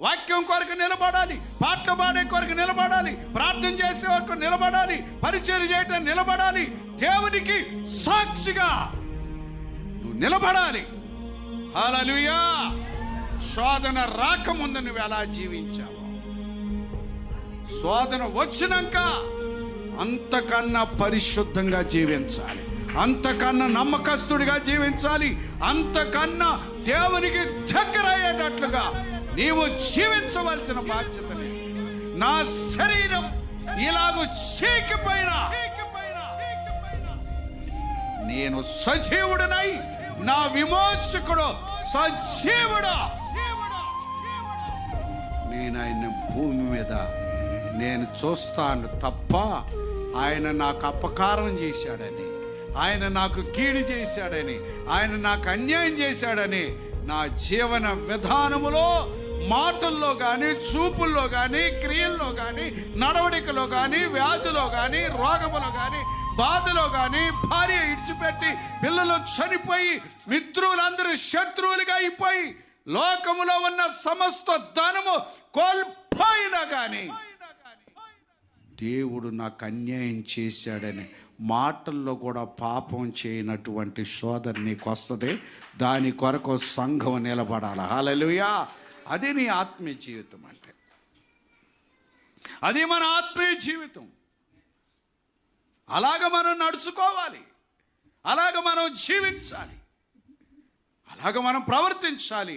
వాక్యం కొరకు నిలబడాలి పాటలు పాడే కొరకు నిలబడాలి ప్రార్థన చేసే వరకు నిలబడాలి పరిచయం చేయటం నిలబడాలి. దేవునికి సాక్షిగా నువ్వు నిలబడాలి. హలలుయా శోధన రాకముందు నువ్వు ఎలా జీవించావు. శోధన వచ్చినాక అంతకన్నా పరిశుద్ధంగా జీవించాలి. అంతకన్నా నమ్మకస్తుడిగా జీవించాలి. అంతకన్నా దేవునికి దగ్గరయ్యేటట్లుగా నీవు జీవించవలసిన బాధ్యత నా శరీరం ఇలాగ చీకిపోయినా. నేను సజీవుడనై నా విమోచకుడు సజీవుడు. నేను ఆయన భూమి మీద నేను చూస్తాను తప్ప ఆయన నాకు అపకారం చేశాడని ఆయన నాకు కీడు చేశాడని ఆయన నాకు అన్యాయం చేశాడని నా జీవన విధానములో మాటల్లో కానీ చూపుల్లో కానీ క్రియల్లో కానీ నడవడికలో కానీ వ్యాధిలో కానీ రోగములో కానీ బాధలో కానీ భార్య ఇడిచిపెట్టి పిల్లలు చనిపోయి మిత్రులందరూ శత్రువులుగా అయిపోయి లోకములో ఉన్న సమస్త ధనము కోల్పోయినా కానీ దేవుడు నాకు అన్యాయం చేశాడని మాటల్లో కూడా పాపం చేయనటువంటి శోధన నీకు వస్తుంది దాని కొరకు సంఘం నిలబడాలి. హాలలుయా అది నీ ఆత్మీయ జీవితం అంటే. అది మన ఆత్మీయ జీవితం. అలాగ మనం నడుచుకోవాలి. అలాగ మనం జీవించాలి. అలాగ మనం ప్రవర్తించాలి.